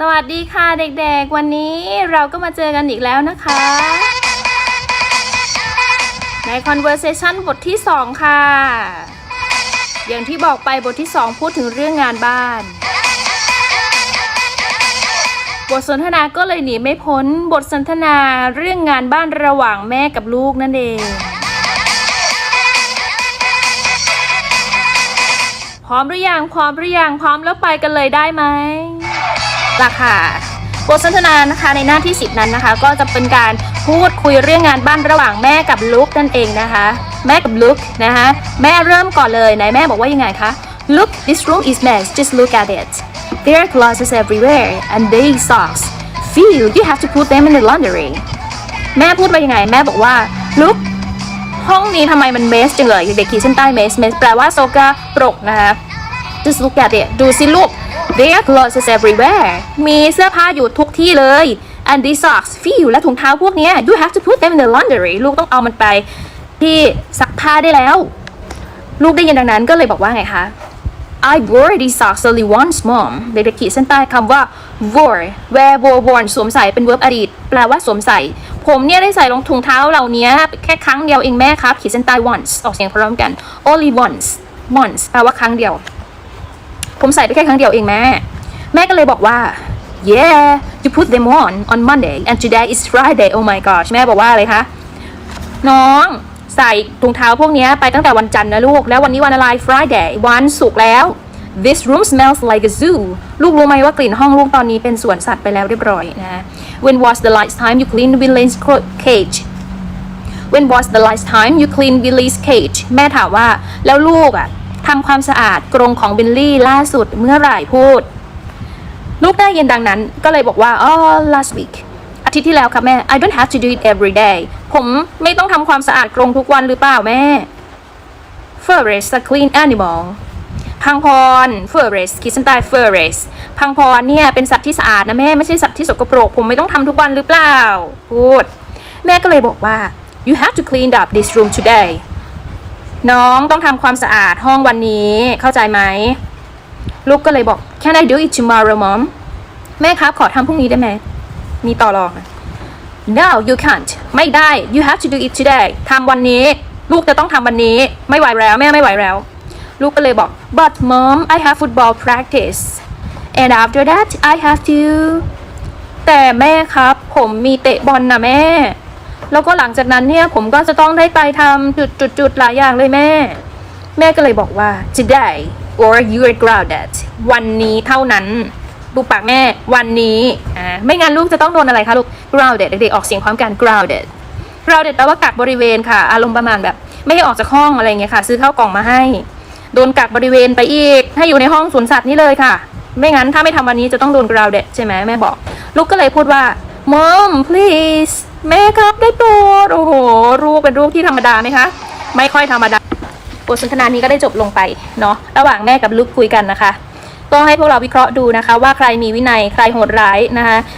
สวัสดีค่ะเด็กๆ วันนี้เราก็มาเจอกันอีกแล้วนะคะ ใน conversation บทที่ 2 ค่ะ อย่างที่บอกไปบทที่ 2 พูดถึงเรื่องงานบ้าน บทสนทนาก็เลยหนีไม่พ้นบทสนทนาเรื่องงานบ้านระหว่างแม่กับลูกนั่นเองพร้อมหรือยังพร้อมหรือยังพร้อมแล้วไปกันเลยได้ไหม ล่ะค่ะบทสนทนานะคะในหน้าที่ 10 นั้นนะคะ ก็จะเป็นการพูดคุยเรื่องงานบ้านระหว่างแม่กับลูกนั่นเองนะคะ แม่กับลูกนะคะแม่เริ่มก่อนเลยไหนแม่บอกว่ายังไงคะ Look this room is mess just look at it there are clothes everywhere and they socks feel you have to put them in the laundry แม่พูดว่ายังไง แม่บอกว่า look ห้องนี้ทำไมมันเมสจังเลยเด็กขีดเส้นใต้เมสเมสแปลว่าโซกาปรกนะคะ just look at it ดูสิลูก there are clothes everywhere มีเสื้อผ้าอยู่ทุกที่เลย and these socks feel และถุงเท้าพวกนี้ you have to put them in the laundry ลูกต้องเอามันไปที่ซักผ้าได้แล้ว ลูกได้ยินดังนั้นก็เลยบอกว่าไงคะ I wore these socks only once mom เด็กๆขีดเส้นใต้คำว่า wore wear wore worn สวมใส่เป็น verb อดีต แปลว่าสวมใส่ ผมเนี่ยได้ใส่รองถุงเท้าเหล่านี้แค่ครั้งเดียวเองแม่ครับ ขีดเส้นใต้ once ออกเสียงพร้อมกัน only once once แปลว่าครั้งเดียว ผมใส่ไปแค่ครั้งเดียวเองแม่ แม่ก็เลยบอกว่า yeah you put them on on Monday and today is Friday oh my gosh แม่บอกว่าอะไรคะน้องใส่ถุงเท้าพวกนี้ไปตั้งแต่วันจันทร์นะลูก แล้ววันนี้วันอะไร Friday วันศุกร์แล้ว This room smells like a zoo ลูกรู้ไหมว่ากลิ่นห้องลูกตอนนี้เป็นสวนสัตว์ไปแล้วเรียบร้อยนะ When was the last time you cleaned William's cage When was the last time you cleaned Billy's cage แม่ถามว่าแล้วลูกอะ่ะ ทำความสะอาดกรงของบิลลี่ล่าสุดเมื่อไหร่พูด ลูกได้ยินดังนั้นก็เลยบอกว่าอ๋อ last week อาทิตย์ที่แล้วครับแม่ I don't have to do it every day ผมไม่ต้องทำความสะอาดกรงทุกวันหรือเปล่าแม่ Fur is a clean animal พังพร Fur is คิดเส้นใต้ Fur is พังพรเนี่ยเป็นสัตว์ที่สะอาดนะแม่ไม่ใช่สัตว์ที่สกปรก ผมไม่ต้องทำทุกวันหรือเปล่า พูด แม่ก็เลยบอกว่า you have to clean up this room today น้องต้องทำความสะอาดห้องวันนี้เข้าใจไหม ลูกก็เลยบอก can I do it tomorrow mom แม่ครับขอทำพรุ่งนี้ได้ไหม มีต่อรอง no you can't ไม่ได้ you have to do it today ทำวันนี้ ลูกจะต้องทำวันนี้ ไม่ไหวแล้ว แม่ไม่ไหวแล้ว ลูกก็เลยบอก but mom I have football practice and after that I have to แต่แม่ครับ ผมมีเตะบอลนะแม่ แล้วก็หลังจากนั้นเนี่ยผมก็จะต้องได้ไปทำจุดจุดจุดๆหลายอย่างเลยแม่ แม่ก็เลยบอกว่า today or you are grounded วันนี้เท่านั้นดูปากแม่วันนี้อ่าไม่งั้นลูกจะต้องโดนอะไรคะลูก grounded เด็กๆออกเสียงพร้อมกัน grounded grounded แปลว่ากักบริเวณค่ะ อารมณ์ประมาณแบบ ไม่ให้ออกจากห้องอะไรเงี้ยค่ะ ซื้อข้าวกล่องมาให้ โดนกักบริเวณไปอีก ให้อยู่ในห้องสวนสัตว์นี่เลยค่ะ ไม่งั้นถ้าไม่ทำวันนี้จะต้องโดน grounded ใช่ไหมแม่บอก ลูกก็เลยพูดว่า mom please แม่ครับได้โปรดโอ้โหลูกเป็นลูกที่ธรรมดาไหมคะ ไม่ค่อยธรรมดาบทสนทนานี้ก็ได้จบลงไปเนาะระหว่างแม่กับลูกคุยกันนะคะก็ให้พวกเราวิเคราะห์ดูนะคะ ว่าใครมีวินัยใครโหดร้ายนะคะ